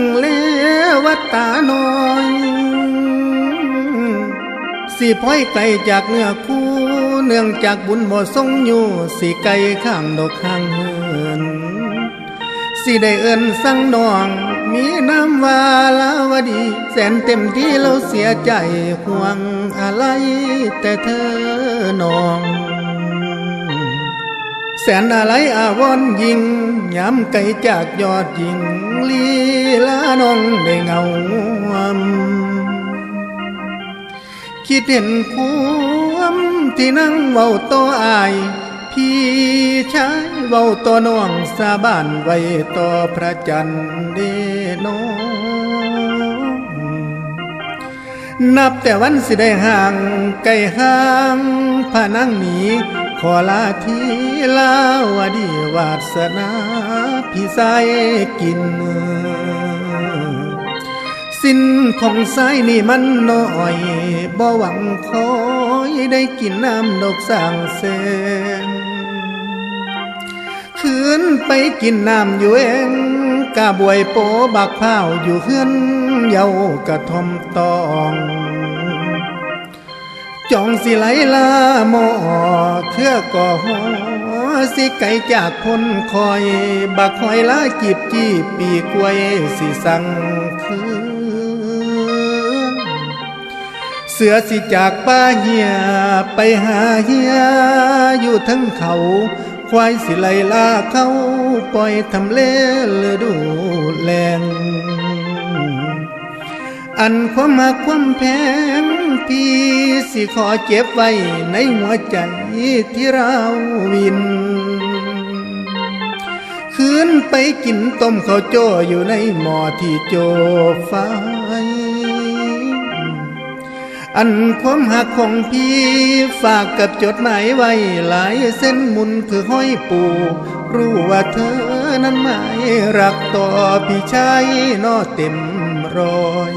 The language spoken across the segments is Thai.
งเลวัตตาน้อยสิพ้อยไกลจากเนื้อคู่เนื่องจากบุญบ่ทรงอยู่สิไกลข้างดอกข้างเฮือนสิได้เอิ้นสั่งนอง มีน้ำวาลาวดี แสนเต็มที่เราเสียใจห่วงอะไรแต่เธอน้อง แสนอะไรอาวรณ์ยิงย้ำไกลจากยอดยิง ลีลาน้องได้เงางวมคิดเห็นความที่นั่งเว้าต่ออาย พี่ชายเว้าต่อน้องสาบานไว้ต่อพระจันทร์เดน้องนับแต่วันสิได้ห่างไกลห่างพานั่งหนี ขอลาทีลาวดีวาสนาพี่สายกิน สิ้นของสายนี่มันน้อยบ่หวังคอยได้กินน้ำดอกสร้างแสงคืนไปกินน้ำอยู่เองกะบวยโปบักพร้าอยู่เฮือนเยากระทมตอง จองสิไหลลาหมอเครือก่อหอสิไก่จากคนคอย บักคอยลาจีบจีบปีกวยสิสั่งคืนเสือสิจากป้าเหียไปหาเฮียอยู่ทั้งเขา ควายสิไหลลาเขาปล่อยทำเลฤดูแลง อันความหักความแพงพี่สิขอเก็บไว้ในหัวใจที่เราวิน คืนไปกินต้มข้าวโจ้อยู่ในหม้อที่โจไฟ อันความหักของพี่ฝากกับจดหมายไว้หลายเส้นมุนคือห้อยปู รู้ว่าเธอนั้นไม่รักต่อพี่ชายนอเต็มรอย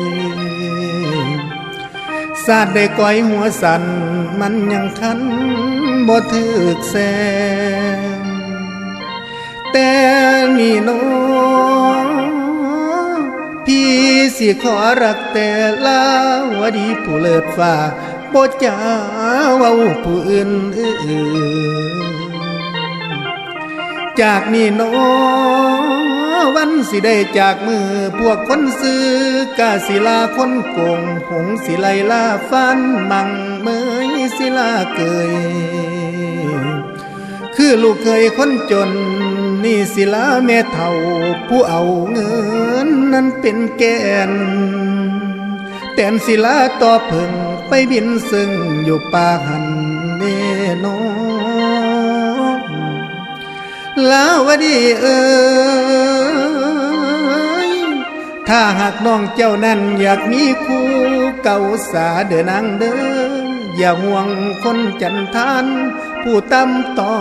สาดได้ก้อยหัวสันมันยังคันบ่ถึกแสงแต่นี่น้องพี่สิขอรักแต่ลาวดีผู้เลิศฟ้าบ่จ้าเว้าผู้อื่นอื่น จากนี่น้อวันสิได้จากมือพวกคนซื้อกาศิลาคนโกงหงสิไลลาฟันมังเมยศิลาเกย คือลูกเคยคนจน นี่ศิลาแม่เท่า ผู้เอาเงินนั้นเป็นแกน แต้นศิลาต่อพึ่งไปบินซึ่งอยู่ป่าหันเนนอ ลาวดีเอ้ยถ้าหากน้องเจ้านั้นอยากมีคู่เก่าสาเดินางเด้ออย่าห่วงคนจันทาน ผู้ตำต้อ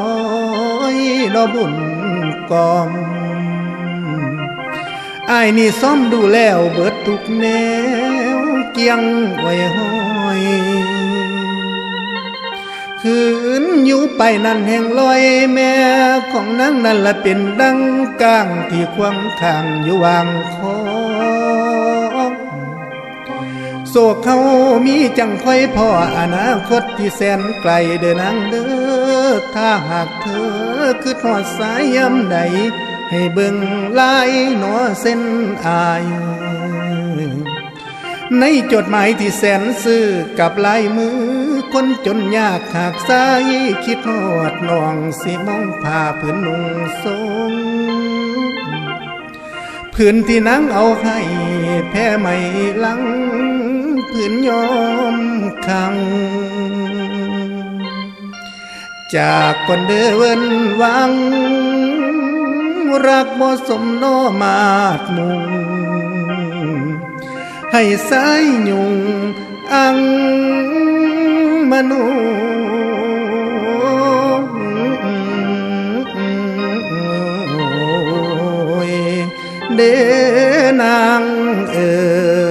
ยนอบุญกอมอายนี่ซ้อมดูแล้วเบิดทุกแนว เกียงไว้ห้อย คืนอยู่ไปนั่นแห่งลอยแม่ของนางนั่นละเป็นดังก้างที่ควงข้างอยู่วางคอโศกเขามีจังค่อยพ่ออนาคตที่แสนไกลเดินนางเด้อถ้าหากเธอคือทอดสายยำใด ให้เบิ่งลายหนอเส้นอายในจดหมายที่แสนซื่อกับลายมือ คนจนยากหากสายคิดฮอดน้องสิมองผ้าผืนนุ่งทรงผืนที่นางเอาให้แพ้ไม่ลังผืนยอมคัง จากคนเดินวัง รักบ่สมโนมาดมุง ให้สายยุงอัง มนุเดนางเอ๋